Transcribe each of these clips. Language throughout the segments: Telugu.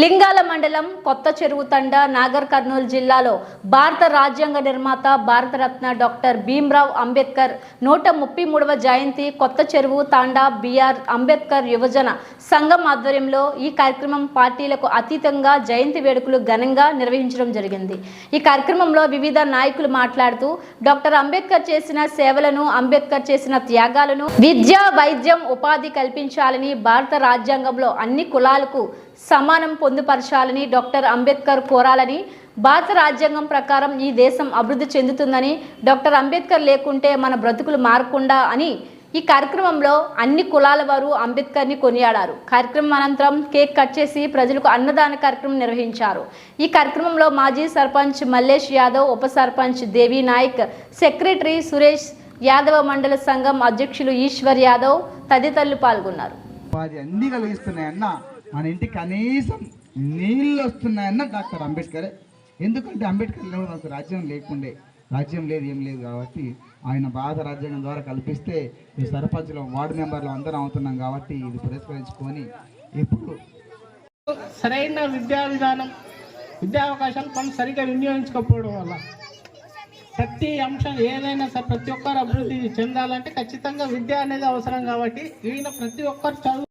లింగాల మండలం కొత్త చెరువు తండ నాగర్ కర్నూలు జిల్లాలో భారత రాజ్యాంగ నిర్మాత భారతరత్న డాక్టర్ భీమ్రావ్ అంబేద్కర్ నూట ముప్పై మూడవ జయంతి కొత్త చెరువు తాండా బిఆర్ అంబేద్కర్ యువజన సంఘం ఆధ్వర్యంలో ఈ కార్యక్రమం పార్టీలకు అతీతంగా జయంతి వేడుకలు ఘనంగా నిర్వహించడం జరిగింది. ఈ కార్యక్రమంలో వివిధ నాయకులు మాట్లాడుతూ డాక్టర్ అంబేద్కర్ చేసిన సేవలను అంబేద్కర్ చేసిన త్యాగాలను విద్య వైద్యం ఉపాధి కల్పించాలని భారత రాజ్యాంగంలో అన్ని కులాలకు సమానం పొందుపరచాలని డాక్టర్ అంబేద్కర్ కోరాలని భారత రాజ్యాంగం ప్రకారం ఈ దేశం అభివృద్ధి చెందుతుందని డాక్టర్ అంబేద్కర్ లేకుంటే మన బ్రతుకులు మారకుండా అని ఈ కార్యక్రమంలో అన్ని కులాల వారు అంబేద్కర్ని కొనియాడారు. కార్యక్రమం అనంతరం కేక్ కట్ చేసి ప్రజలకు అన్నదాన కార్యక్రమం నిర్వహించారు. ఈ కార్యక్రమంలో మాజీ సర్పంచ్ మల్లేష్ యాదవ్ ఉప సర్పంచ్ దేవి నాయక్ సెక్రటరీ సురేష్ యాదవ మండల సంఘం అధ్యక్షులు ఈశ్వర్ యాదవ్ తదితరులు పాల్గొన్నారు. ఉపాధి కలిగిస్తున్నాయి అన్న మన ఇంటికి కనీసం నీళ్ళు వస్తున్నాయన్న డాక్టర్ అంబేద్కర్. ఎందుకంటే అంబేద్కర్ లేవు మనకు రాజ్యం లేకుండే. రాజ్యం లేదు ఏం లేదు కాబట్టి ఆయన భారత రాజ్యాంగం ద్వారా కల్పిస్తే ఈ సర్పంచ్లో వార్డు మెంబర్లు అందరం అవుతున్నాం కాబట్టి ఇది పురస్కరించుకొని ఇప్పుడు సరైన విద్యా విధానం విద్యా అవకాశాలు మనం సరిగ్గా వినియోగించుకోకపోవడం వల్ల ప్రతి అంశం ఏదైనా సరే ప్రతి ఒక్కరు అభివృద్ధి చెందాలంటే ఖచ్చితంగా విద్య అనేది అవసరం కాబట్టి ఈయన ప్రతి ఒక్కరు చదువు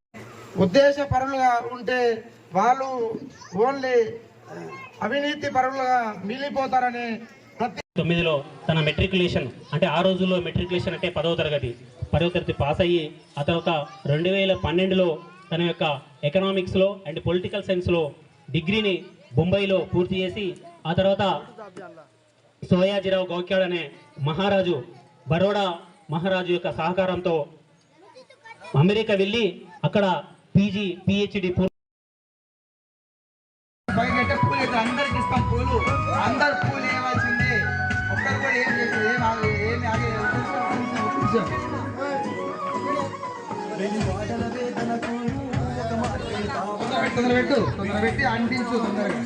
ఉద్దేశపరులుగా ఉంటే వాళ్ళు ఓన్లీ అవినీతి పరులుగా మిగిలిపోతారని ప్రతి తొమ్మిదిలో తన మెట్రికులేషన్ అంటే ఆ రోజుల్లో మెట్రికులేషన్ అంటే పదవ తరగతి. పదవ తరగతి పాస్ అయ్యి ఆ తర్వాత రెండు వేల పన్నెండులో తన యొక్క ఎకనామిక్స్లో అండ్ పొలిటికల్ సైన్స్లో డిగ్రీని బొంబాయిలో పూర్తి చేసి ఆ తర్వాత సోయాజీరావు గౌక్యాడ్ అనే మహారాజు బరోడా మహారాజు యొక్క సహకారంతో అమెరికా వెళ్ళి అక్కడ పీజీ పిహెచ్డి పూర్తి పూలు అందరికి ఇస్తాం పూలు. అందరు పూలు ఇవ్వాల్సిందే ఒక్కరు కూడా ఏం చేసేది ఏం ఆగ ఏమి ఆగలేదు తొందర పెట్టు తొందర పెట్టి అంటించు తొందరగా.